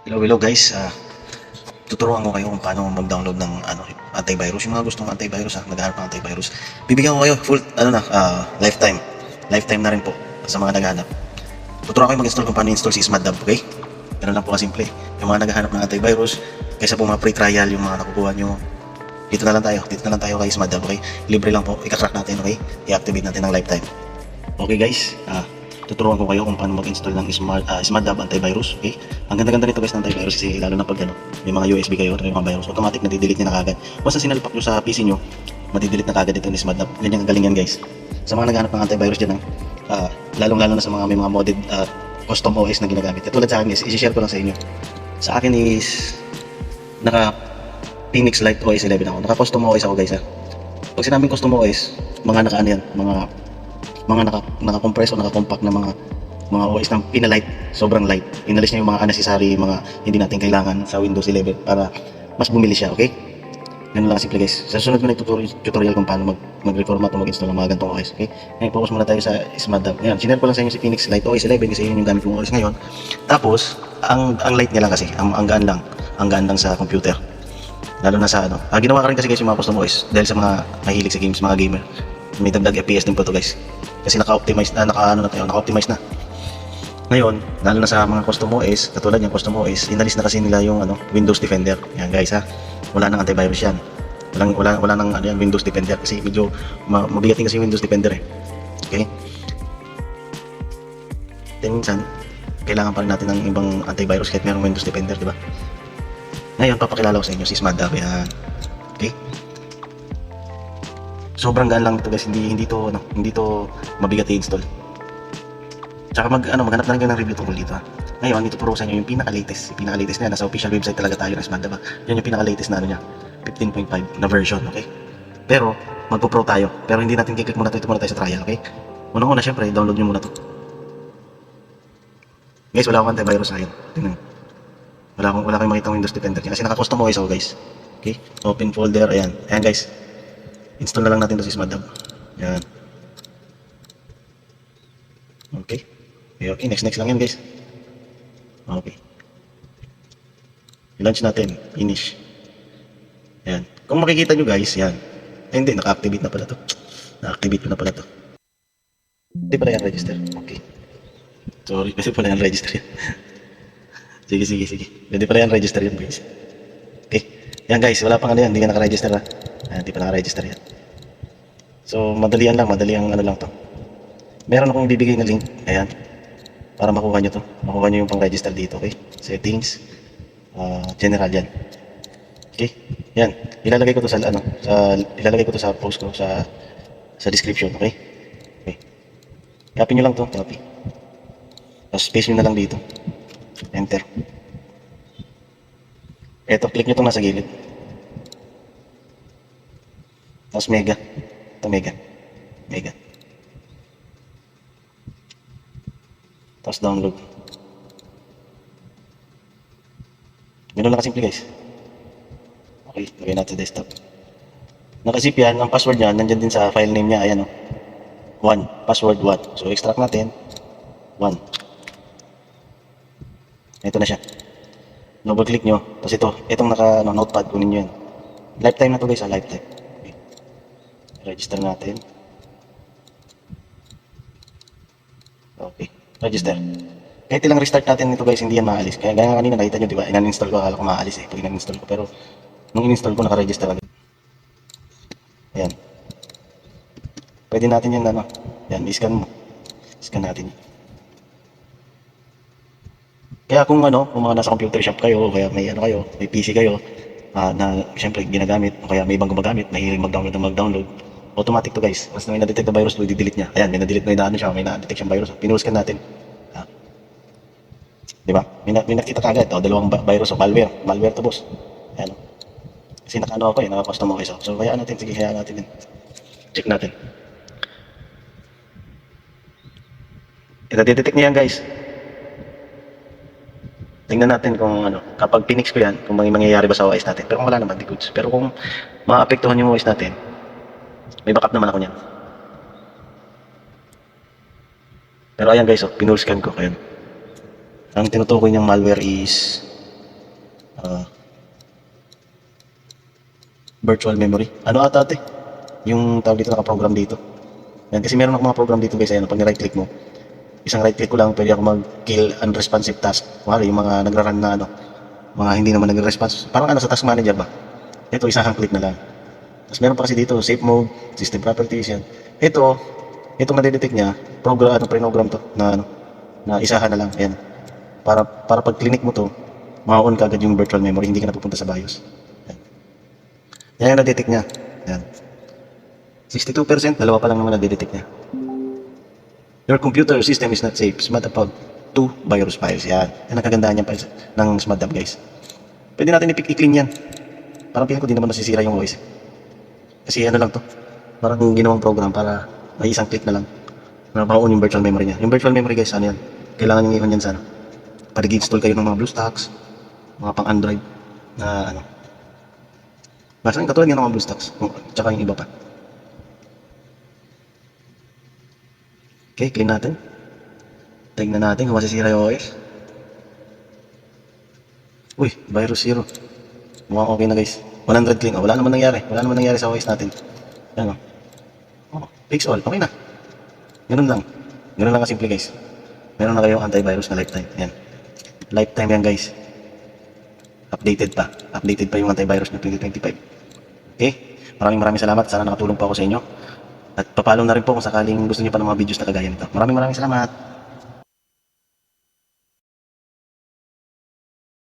Hello, hello guys. Ah, tuturuan ko kayo kung paano mag-download ng ano, antivirus. Yung mga gustong antivirus, ha, naghahanap ng antivirus. Bibigyan ko kayo full, ano na, ah, lifetime. Lifetime na rin po sa mga naghahanap. Tuturuan ko kayo mag-install kung paano install si SmartDub, okay? Ganun lang po kasimple. Yung mga naghahanap ng antivirus, kaysa po mga free trial, yung mga nakukuha nyo, dito na lang tayo. Dito na lang tayo kay SmartDub, okay? Libre lang po. Ika-crack natin, okay? I-activate natin ng lifetime. Okay guys, ah, tuturuan ko kayo kung paano mag-install ng Smart, uh, SmartDub antivirus. Okay? Ang ganda-ganda nito guys ng antivirus kasi lalo na pag ano, may mga USB kayo or may mga virus, automatic na delete niya na kagad. Basta sinalpak nyo sa PC nyo, madidelete na kagad ito ni SmartDub. Ganyan ang galing guys. Sa mga naghanap ng antivirus dyan, ah, lalong-lalo na sa mga may mga modded ah, custom OS na ginagamit. Tulad sa akin guys, i-share ko lang sa inyo. Sa akin is naka Phoenix Lite OS 11 ako. Naka custom OS ako guys ha. Pag sinabing custom OS, mga naka ano yan, mga mga naka, naka-compress o naka-compact na mga mga OS ng pinalight, sobrang light. Inalis niya yung mga unnecessary, mga hindi natin kailangan sa Windows 11 para mas bumili siya, okay? Ganun lang simple guys. Sa susunod ko na tutorial, tutorial kung paano mag, mag-reformat o mag-install ng mga ganitong OS, okay? Ngayon, focus muna tayo sa SmartDub. Ngayon, sinare ko lang sa inyo si Phoenix Lite OS 11 kasi yun yung gamit kong OS ngayon. Tapos, ang, ang light niya lang kasi, ang, ang gaan lang, ang gaan lang sa computer. Lalo na sa ano. Ah, ginawa ka rin kasi guys yung mga custom OS dahil sa mga mahilig sa games, mga gamer. May dagdag FPS din po to guys. Kasi naka-optimize na, naka ano na tayo, naka-optimize na. Ngayon, lalo na sa mga custom OS, katulad yung custom OS, inalis na kasi nila yung ano, Windows Defender. Yan guys ha. Wala nang antivirus yan. Walang wala wala nang ano yan, Windows Defender kasi medyo ma mabigat din kasi Windows Defender eh. Okay? Then minsan, kailangan pa rin natin ng ibang antivirus kahit mayroong Windows Defender, di ba? Ngayon, papakilala ko sa inyo si SmartDub. Yan. Sobrang gaan lang ito guys. Hindi, hindi to, ano, hindi to mabigat i-install. Tsaka mag, ano, maghanap na rin kayo ng review tungkol dito. Ha? Ngayon, ito puro sa inyo yung pinaka-latest. Yung pinaka-latest na yan. Nasa official website talaga tayo ng SmartDub. ha? Yan yung pinaka-latest na ano niya. 15.5 na version, okay? Pero, magpo-pro tayo. Pero hindi natin kiklik muna ito. Ito muna tayo sa trial, okay? Unang-una, syempre, download nyo muna to. Guys, wala akong antivirus akin. Tingnan. Wala akong, wala kayong makita Windows Defender. Kasi naka-custom OS ako, guys. Okay? Open folder. Ayan. Ayan, guys. Install na lang natin to si SmartDub. Ayan. Okay. Okay. Next, next lang yan, guys. Okay. I-launch natin. Finish. Ayan. Kung makikita nyo, guys, yan. Ay, hindi. Naka-activate na pala to. Na-activate ko na pala to. Hindi pala yan register. Okay. Sorry, kasi pala yan register yan. sige, sige, sige. Hindi pala yan register yan, guys. Okay. Yan, guys. Wala pang ano yan. Hindi ka naka-register, ha. Ayan, hindi pa naka-register yan. So, madalian lang. Madali ang ano lang to. Meron akong bibigay na link. Ayan. Para makuha nyo to. Makuha nyo yung pang-register dito, okay? Settings. ah, general yan. Okay? Yan. Ilalagay ko to sa ano, sa ilalagay ko to sa post ko sa sa description, okay? Okay. Copy nyo lang to, copy. Tapos space nyo na lang dito. Enter. Eto, click nyo to nasa gilid. Tapos mega. Ito mega. Mega. Tapos download. Ganun lang kasimple guys. Okay, lagay natin desktop. Nakasip yan, ang password niya, nandyan din sa file name niya, ayan o. 1, password 1. So, extract natin. 1. Ito na siya. Double click nyo. Tapos ito, itong naka ano, notepad, kunin nyo yan. Lifetime na to guys, ah, lifetime. Register natin. Okay, register. Kahit ilang restart natin ito guys, hindi yan maalis. Kaya gaya kanina nakita nyo, di ba? Inan-install ko, akala ko maalis eh. Pag inan-install ko. Pero, nung in-install ko, naka-register agad. Ayan. Pwede natin yan, ano. Yan, i-scan mo. Scan natin. Kaya kung ano, kung mga nasa computer shop kayo, kaya may ano kayo, may PC kayo, ah, na siyempre ginagamit, o kaya may ibang gumagamit, mahilig mag-download na mag-download, automatic to guys. Basta may na-detect na virus, i-delete niya. Ayan, may na-delete, may na-ano siya, may na-detect siyang virus. Pinuscan natin. Ah. Di ba? May, na, may nakita kagad, o, dalawang ba- virus o malware. Malware to boss. Ayan. o. Kasi naka-ano ako eh, naka-custom ako eh. So, hayaan natin, sige, hayaan natin din. Check natin. Ito, detect niya yan guys. Tingnan natin kung ano, kapag pinix ko yan, kung mangyayari ba sa OS natin. Pero kung wala naman, di goods. Pero kung maapektuhan yung OS natin, may backup naman ako niyan. Pero ayan guys, oh, pinulscan ko. Ayan. Ang tinutukoy niyang malware is ah, virtual memory. Ano ata ate? Yung tawag dito naka-program dito. Yan, kasi meron ako mga program dito guys, ayan, pag ni-right click mo, isang right click ko lang, pwede ako mag-kill unresponsive task. Kumari, yung mga nagra-run na ano, mga hindi naman nagre-response. Parang ano sa task manager ba? Ito, isang click na lang. Tapos meron pa kasi dito, safe mode, system properties yan. Ito, itong nadidetect niya, program, ano, program to, na ano, na isahan na lang, yan. Para, para pag clinic mo to, ma-on ka agad yung virtual memory, hindi ka na pupunta sa BIOS. Yan. Yan yung nadetect niya. Yan. 62%, dalawa pa lang naman nadidetect niya. Your computer system is not safe. Smart about two virus files. Yan. Yan ang kagandahan files ng SmartDub guys. Pwede natin i-clean yan. Parang feeling ko di naman nasisira yung OS. Kasi ano lang to. Parang ginawang program para may isang click na lang. Na ma-on yung virtual memory niya. Yung virtual memory guys, ano yan? Kailangan nyo i-on yan sa ano. Pag install kayo ng mga BlueStacks, mga pang Android, na ano. Basta yung katulad nga ng mga BlueStacks. Tsaka yung iba pa. Okay, clean natin. Tingnan natin kung masisira yung OS. Uy, virus zero. Mukhang okay na guys. 100 clean. Oh, wala naman nangyari. Wala naman nangyari sa OS natin. Ano? Oh, fix all. Okay na. Ganun lang. Ganun lang kasimple guys. Meron na kayo antivirus na lifetime. Yan. Lifetime yan guys. Updated pa. Updated pa yung antivirus na 2025. Okay? Maraming maraming salamat. Sana nakatulong po ako sa inyo. At papalo na rin po kung sakaling gusto niyo pa ng mga videos na kagaya nito. Maraming maraming salamat.